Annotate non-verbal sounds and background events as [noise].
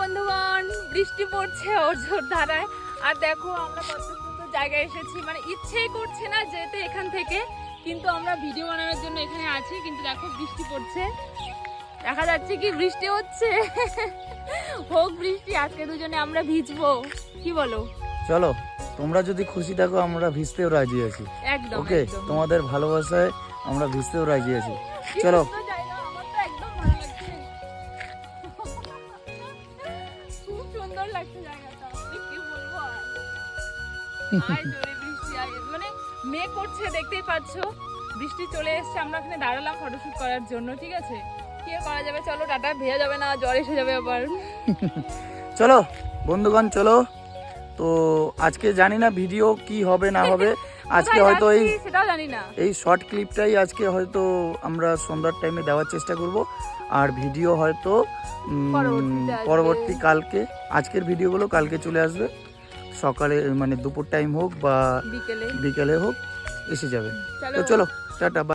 বন্ধুগণ বৃষ্টি পড়ছে ওর জোর ধারায়। আর দেখো আমরা কত সুন্দর জায়গায় এসেছি। মানে ইচ্ছেই করছে না যেতে এখান থেকে কিন্তু আমরা ভিডিও বানানোর জন্য এখানে আছি। কিন্তু দেখো বৃষ্টি পড়ছে। দেখা যাচ্ছে কি বৃষ্টি হচ্ছে। হোক বৃষ্টি আজকে দুজনে আমরা ভিজবো। কি বলো? চলো তোমরা যদি খুশি থাকো আমরা ভিজতেও রাজি আছি। একদম ওকে? তোমাদের ভালোবাসায় আমরা ভিজতেও রাজি আছি। চলো। সুন্দর লাগছে জায়গাটা। কি বলব আর? মানে মেঘ করছে, দেখতেই পাচ্ছ। বৃষ্টি চলে এসেছে, আমরা এখানে দাঁড়ালাম ফটোশুট করার জন্য, ঠিক আছে? কি করা যাবে? চলো, টাটা, ভেজা যাবে না, জ্বর এসে যাবে আবার। [laughs] চলো, বন্ধুগণ, চলো। তো আজকে জানি না ভিডিও কি হবে, না হবে। আজকে হয়তো এই সেটাও জানি না। এই শর্ট ক্লিপটাই আজকে হয়তো আমরা সন্ধ্যার টাইমে দেওয়ার চেষ্টা করব। আর ভিডিও হয়তো। পরবর্তী কালকে আজকের ভিডিওগুলো কালকে চলে আসবে। সকালে মানে দুপুর টাইম হোক বা বিকেলে। বিকেলে হোক এসে যাবে। তো চলো। টাটা